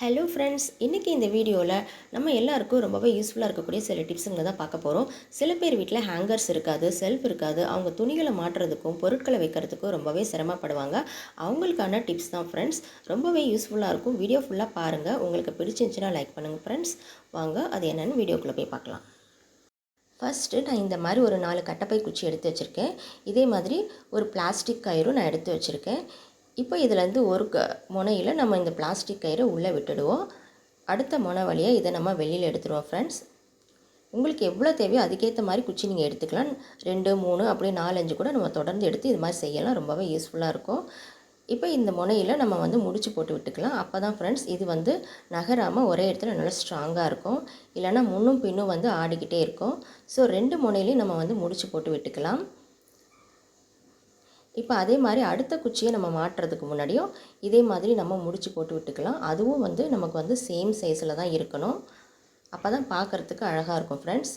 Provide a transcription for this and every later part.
Hello friends இன்றைக்கி இந்த வீடியோவில் நம்ம எல்லாருக்கும் ரொம்பவே யூஸ்ஃபுல்லாக இருக்கக்கூடிய சில டிப்ஸுங்களை தான் பார்க்க போகிறோம் சில பேர் வீட்டில் ஹேங்கர்ஸ் இருக்காது செல்ஃப் இருக்காது. அவங்க துணிகளை மாட்டுறதுக்கும் பொருட்களை வைக்கிறதுக்கும் ரொம்பவே சிரமப்படுவாங்க. அவங்களுக்கான டிப்ஸ் தான் ஃப்ரெண்ட்ஸ் ரொம்பவே யூஸ்ஃபுல்லாக இருக்கும். வீடியோ ஃபுல்லாக பாருங்கள் உங்களுக்கு பிடிச்சிருந்துச்சுன்னா லைக் பண்ணுங்கள் ஃப்ரெண்ட்ஸ் வாங்க அது என்னென்னு வீடியோக்குள்ளே போய் பார்க்கலாம். ஃபஸ்ட்டு நான் இந்த மாதிரி ஒரு நாலு கட்டப்பை குச்சி எடுத்து வச்சுருக்கேன். இதே மாதிரி ஒரு பிளாஸ்டிக் கயிறும் நான் எடுத்து வச்சுருக்கேன். இப்போ இதுலேருந்து ஒரு க முனையில் நம்ம இந்த பிளாஸ்டிக் கயிறை உள்ளே விட்டுடுவோம். அடுத்த முனை வழியாக இதை நம்ம வெளியில் எடுத்துருவோம் ஃப்ரெண்ட்ஸ் உங்களுக்கு எவ்வளோ தேவையோ அதுக்கேற்ற மாதிரி குச்சி நீங்கள் எடுத்துக்கலாம். ரெண்டு மூணு அப்படியே நாலஞ்சு கூட நம்ம தொடர்ந்து எடுத்து இது மாதிரி செய்யலாம். ரொம்பவே யூஸ்ஃபுல்லாக இருக்கும். இப்போ இந்த முனையில் நம்ம வந்து முடிச்சு போட்டு விட்டுக்கலாம். அப்போ தான் ஃப்ரெண்ட்ஸ் இது வந்து நகராமல் ஒரே இடத்துல நல்லா ஸ்ட்ராங்காக இருக்கும். இல்லைனா முன்னும் பின்னும் வந்து ஆடிக்கிட்டே இருக்கும். ஸோ ரெண்டு முனையிலையும் நம்ம வந்து முடிச்சு போட்டு விட்டுக்கலாம். இப்போ அதே மாதிரி அடுத்த குச்சியை நம்ம மாட்டுறதுக்கு முன்னாடியும் இதே மாதிரி நம்ம முடிச்சு போட்டு விட்டுக்கலாம். அதுவும் வந்து நமக்கு வந்து சேம் சைஸில் தான் இருக்கணும். அப்போ தான் பார்க்குறதுக்கு அழகாக இருக்கும் ஃப்ரெண்ட்ஸ்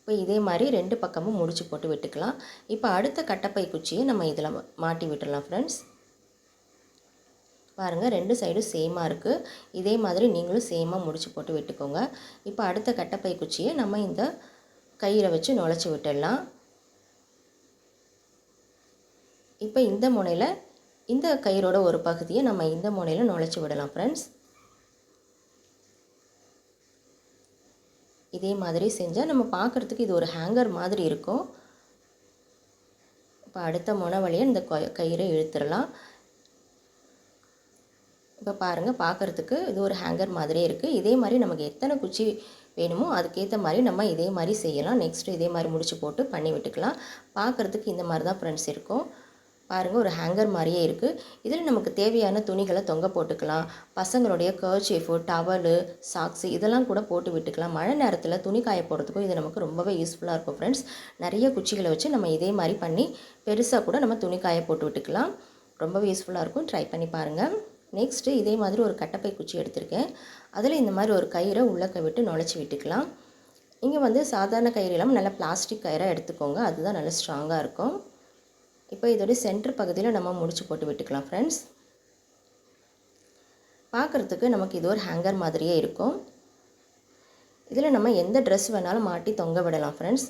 இப்போ இதே மாதிரி ரெண்டு பக்கமும் முடிச்சு போட்டு விட்டுக்கலாம். இப்போ அடுத்த கட்டப்பை குச்சியை நம்ம இதில் மாட்டி விட்டுடலாம் ஃப்ரெண்ட்ஸ் பாருங்கள் ரெண்டு சைடும் சேமாக இருக்குது இதே மாதிரி நீங்களும் சேமாக முடிச்சு போட்டு விட்டுக்கோங்க. இப்போ அடுத்த கட்டப்பை குச்சியை நம்ம இந்த கயிறை வச்சு நுழைச்சி விட்டுடலாம். இப்போ இந்த முனையில் இந்த கயிறோட ஒரு பகுதியை நம்ம இந்த முனையில் நுழைச்சி விடலாம் ஃப்ரெண்ட்ஸ் இதே மாதிரி செஞ்சால் நம்ம பார்க்குறதுக்கு இது ஒரு ஹேங்கர் மாதிரி இருக்கும். இப்போ அடுத்த முனை வழியை இந்த கயிறை இழுத்துடலாம். இப்போ பாருங்கள் பார்க்குறதுக்கு இது ஒரு ஹேங்கர் மாதிரியே இருக்குது இதே மாதிரி நமக்கு எத்தனை குச்சி வேணுமோ அதுக்கேற்ற மாதிரி நம்ம இதே மாதிரி செய்யலாம். நெக்ஸ்ட்டு இதே மாதிரி முடிச்சு போட்டு பண்ணி விட்டுக்கலாம். பார்க்குறதுக்கு இந்த மாதிரி தான் ஃப்ரெண்ட்ஸ் இருக்கும். பாருங்கள் ஒரு ஹேங்கர் மாதிரியே இருக்குது இதில் நமக்கு தேவையான துணிகளை தொங்க போட்டுக்கலாம். பசங்களுடைய கர்ச்சீஃபு டவலு சாக்ஸு இதெல்லாம் கூட போட்டு விட்டுக்கலாம். மழை நேரத்தில் துணி காய போடுறதுக்கும் இது நமக்கு ரொம்பவே யூஸ்ஃபுல்லாக இருக்கும் ஃப்ரெண்ட்ஸ் நிறைய குச்சிகளை வச்சு நம்ம இதே மாதிரி பண்ணி பெருசாக கூட நம்ம துணி காய போட்டு விட்டுக்கலாம். ரொம்பவே யூஸ்ஃபுல்லாக இருக்கும். ட்ரை பண்ணி பாருங்கள் நெக்ஸ்ட்டு இதே மாதிரி ஒரு கட்டப்பை குச்சி எடுத்திருக்கேன். அதில் இந்த மாதிரி ஒரு கயிறை உள்ளக்க விட்டு நுழைச்சி விட்டுக்கலாம். இங்கே வந்து சாதாரண கயிறு இல்லாமல் நல்லா பிளாஸ்டிக் கயிறாக எடுத்துக்கோங்க. அதுதான் நல்லா ஸ்ட்ராங்காக இருக்கும். இப்போ இதோடைய சென்டர் பகுதியில் நம்ம முடிச்சு போட்டு விட்டுக்கலாம் ஃப்ரெண்ட்ஸ் பார்க்குறதுக்கு நமக்கு இது ஒரு ஹேங்கர் மாதிரியே இருக்கும். இதில் நம்ம எந்த ட்ரெஸ் வேணாலும் மாட்டி தொங்க விடலாம் ஃப்ரெண்ட்ஸ்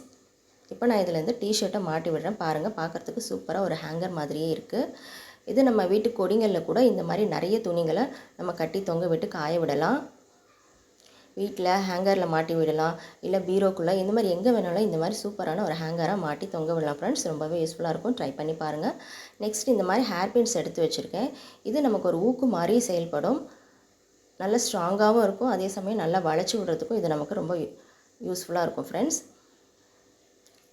இப்போ நான் இதிலேருந்து டிஷர்ட்டை மாட்டி விடுறேன். பாருங்கள் பார்க்குறதுக்கு சூப்பராக ஒரு ஹேங்கர் மாதிரியே இருக்குது இது நம்ம வீட்டு கொடிங்களில் கூட இந்த மாதிரி நிறைய துணிகளை நம்ம கட்டி தொங்க விட்டு காய விடலாம். வீட்டில் ஹேங்கரில் மாட்டி விடலாம். இல்லை பீரோக்குள்ளே இந்த மாதிரி எங்கே வேணாலும் இந்த மாதிரி சூப்பரான ஒரு ஹேங்கராக மாட்டி தொங்க விடலாம் ஃப்ரெண்ட்ஸ் ரொம்பவே யூஸ்ஃபுல்லாக இருக்கும். ட்ரை பண்ணி பாருங்கள் நெக்ஸ்ட் இந்த மாதிரி ஹேர் பின்ஸ் எடுத்து வச்சுருக்கேன். இது நமக்கு ஒரு ஊக்கு மாதிரி செயல்படும். நல்ல ஸ்ட்ராங்காகவும் இருக்கும். அதே சமயம் நல்லா வளைச்சி விடுறதுக்கும் இது நமக்கு ரொம்ப யூஸ்ஃபுல்லாக இருக்கும் ஃப்ரெண்ட்ஸ்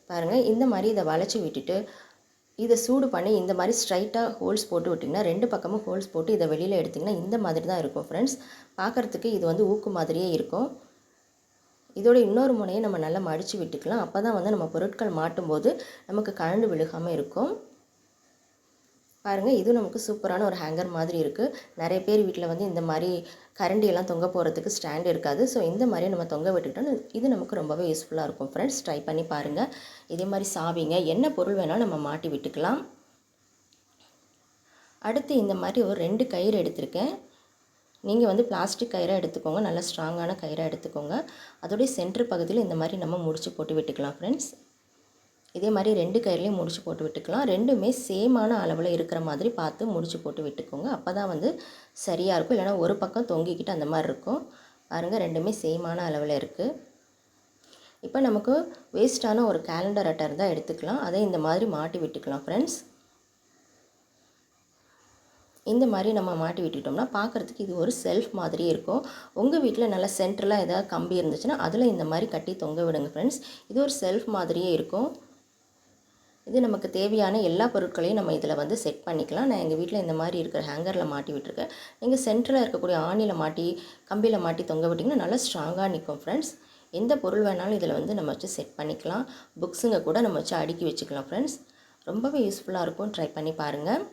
பாருங்கள் இந்த மாதிரி இதை வளைச்சி விட்டுட்டு இதை சூடு பண்ணி இந்த மாதிரி ஸ்ட்ரைட்டாக ஹோல்ஸ் போட்டு விட்டிங்கன்னா ரெண்டு பக்கமும் ஹோல்ஸ் போட்டு இதை வெளியில் எடுத்திங்கன்னா இந்த மாதிரி தான் இருக்கும் ஃப்ரெண்ட்ஸ் பார்க்குறதுக்கு இது வந்து ஊக்கு மாதிரியே இருக்கும். இதோட இன்னொரு முனையை நம்ம நல்லா மடித்து விட்டுக்கலாம். அப்போ தான் வந்து நம்ம பொருட்கள் மாட்டும்போது நமக்கு கழண்டு விழுகாமல் இருக்கும். பாருங்கள் இது நமக்கு சூப்பரான ஒரு ஹேங்கர் மாதிரி இருக்குது நிறைய பேர் வீட்டில் வந்து இந்த மாதிரி கரண்டியெல்லாம் தொங்க போகிறதுக்கு ஸ்டாண்ட் இருக்காது. ஸோ இந்த மாதிரி நம்ம தொங்க விட்டுக்கிட்டோம் இது நமக்கு ரொம்பவே யூஸ்ஃபுல்லாக இருக்கும் ஃப்ரெண்ட்ஸ் ட்ரை பண்ணி பாருங்கள் இதே மாதிரி சாவிங்க என்ன பொருள் வேணாலும் நம்ம மாட்டி விட்டுக்கலாம். அடுத்து இந்த மாதிரி ஒரு ரெண்டு கயிறு எடுத்திருக்கேன். நீங்கள் வந்து பிளாஸ்டிக் கயிறாக எடுத்துக்கோங்க. நல்லா ஸ்ட்ராங்கான கயிறாக எடுத்துக்கோங்க. அதோடைய சென்டர் பகுதியில் இந்த மாதிரி நம்ம முடிச்சு போட்டு விட்டுக்கலாம் ஃப்ரெண்ட்ஸ் இதே மாதிரி ரெண்டு கயிறுலையும் முடிச்சு போட்டு விட்டுக்கலாம். ரெண்டுமே சேமான அளவில் இருக்கிற மாதிரி பார்த்து முடிச்சு போட்டு விட்டுக்கோங்க. அப்போ தான் வந்து சரியாக இருக்கும். இல்லைனா ஒரு பக்கம் தொங்கிக்கிட்டு அந்த மாதிரி இருக்கும். பாருங்கள் ரெண்டுமே சேமான அளவில் இருக்குது இப்போ நமக்கு வேஸ்ட்டான ஒரு கேலண்டர் அட்டை தான் எடுத்துக்கலாம். அதை இந்த மாதிரி மாட்டி விட்டுக்கலாம் ஃப்ரெண்ட்ஸ் இந்த மாதிரி நம்ம மாட்டி விட்டுட்டோம்னா பார்க்குறதுக்கு இது ஒரு செல்ஃப் மாதிரியே இருக்கும். உங்கள் வீட்டில் நல்லா சென்டரில் ஏதாவது கம்பி இருந்துச்சுன்னா அதில் இந்த மாதிரி கட்டி தொங்க விடுங்க ஃப்ரெண்ட்ஸ் இது ஒரு செல்ஃப் மாதிரியே இருக்கும். இது நமக்கு தேவையான எல்லா பொருட்களையும் நம்ம இதில் வந்து செட் பண்ணிக்கலாம். நான் எங்கள் வீட்டில் இந்த மாதிரி இருக்கிற ஹேங்கரில் மாட்டி விட்டுருக்கேன். நீங்கள் சென்டரில் இருக்கக்கூடிய ஆணியில் மாட்டி கம்பியில் மாட்டி தொங்க விட்டிங்கன்னா நல்லா ஸ்ட்ராங்காக நிற்கும் ஃப்ரெண்ட்ஸ் எந்த பொருள் வேணாலும் இதில் வந்து நம்ம வச்சு செட் பண்ணிக்கலாம். புக்ஸுங்க கூட நம்ம வச்சு அடுக்கி வச்சுக்கலாம் ஃப்ரெண்ட்ஸ் ரொம்பவே யூஸ்ஃபுல்லாக இருக்கும். ட்ரை பண்ணி பாருங்கள்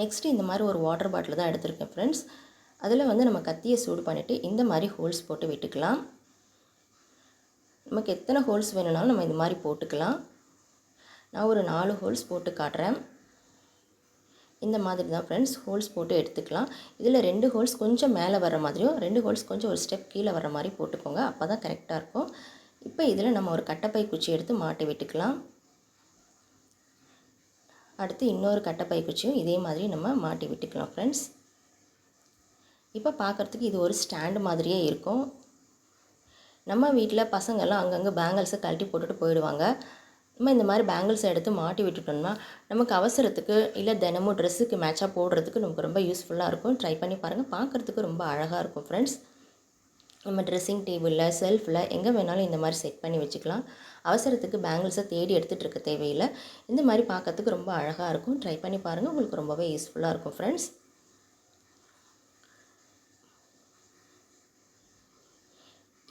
நெக்ஸ்ட்டு இந்த மாதிரி ஒரு வாட்டர் பாட்டில் தான் எடுத்திருக்கேன் ஃப்ரெண்ட்ஸ் அதில் வந்து நம்ம கத்தியை சூடு பண்ணிவிட்டு இந்த மாதிரி ஹோல்ஸ் போட்டு விட்டுக்கலாம். நமக்கு எத்தனை ஹோல்ஸ் வேணும்னாலும் நம்ம இந்த மாதிரி போட்டுக்கலாம். நான் ஒரு நாலு ஹோல்ஸ் போட்டு காட்டுறேன். இந்த மாதிரி தான் ஃப்ரெண்ட்ஸ் ஹோல்ஸ் போட்டு எடுத்துக்கலாம். இதில் ரெண்டு ஹோல்ஸ் கொஞ்சம் மேலே வர மாதிரியும் ரெண்டு ஹோல்ஸ் கொஞ்சம் ஒரு ஸ்டெப் கீழே வர மாதிரி போட்டுக்கோங்க. அப்போ தான் கரெக்டாக இருக்கும். இப்போ இதில் நம்ம ஒரு கட்டப்பை குச்சி எடுத்து மாட்டி விட்டுக்கலாம். அடுத்து இன்னொரு கட்டைப்பை குச்சியும் இதே மாதிரி நம்ம மாட்டி விட்டுக்கலாம் ஃப்ரெண்ட்ஸ் இப்போ பார்க்குறதுக்கு இது ஒரு ஸ்டாண்டு மாதிரியே இருக்கும். நம்ம வீட்டில் பசங்கள்லாம் அங்கங்கே பேங்கிள்ஸை கழட்டி போட்டுட்டு போயிடுவாங்க. நம்ம இந்த மாதிரி பேங்கிள்ஸ் எடுத்து மாட்டி விட்டுட்டோம்னா நமக்கு அவசரத்துக்கு இல்லை தினமும் ட்ரெஸ்ஸுக்கு மேட்சாக போடுறதுக்கு நமக்கு ரொம்ப யூஸ்ஃபுல்லாக இருக்கும். ட்ரை பண்ணி பாருங்கள் பார்க்குறதுக்கு ரொம்ப அழகாக இருக்கும் ஃப்ரெண்ட்ஸ் நம்ம ட்ரெஸ்ஸிங் டேபிளில் செல்ஃபில் எங்கே வேணாலும் இந்த மாதிரி செட் பண்ணி வச்சுக்கலாம். அவசரத்துக்கு பேங்கிள்ஸை தேடி எடுத்துகிட்டு இருக்க தேவையில்லை. இந்த மாதிரி பார்க்கறதுக்கு ரொம்ப அழகாக இருக்கும். ட்ரை பண்ணி பாருங்கள் உங்களுக்கு ரொம்பவே யூஸ்ஃபுல்லாக இருக்கும் ஃப்ரெண்ட்ஸ்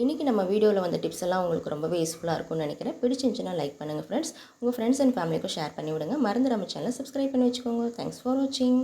இன்றைக்கி நம்ம வீடியோவில் வந்த டிப்ஸ் எல்லாம் உங்களுக்கு ரொம்பவே யூஸ்ஃபுல்லாக இருக்கும்னு நினைக்கிறேன். பிடிச்சிருந்துச்சுன்னா லைக் பண்ணுங்கள் ஃப்ரெண்ட்ஸ் உங்கள் ஃப்ரெண்ட்ஸ் அண்ட் ஃபேமிலிக்கும் ஷேர் பண்ணி விடுங்க மறந்து நம்ம சேனலை சப்ஸ்கிரைப் பண்ணி வச்சுக்கோங்க. தேங்க்ஸ் ஃபார் வாட்சிங்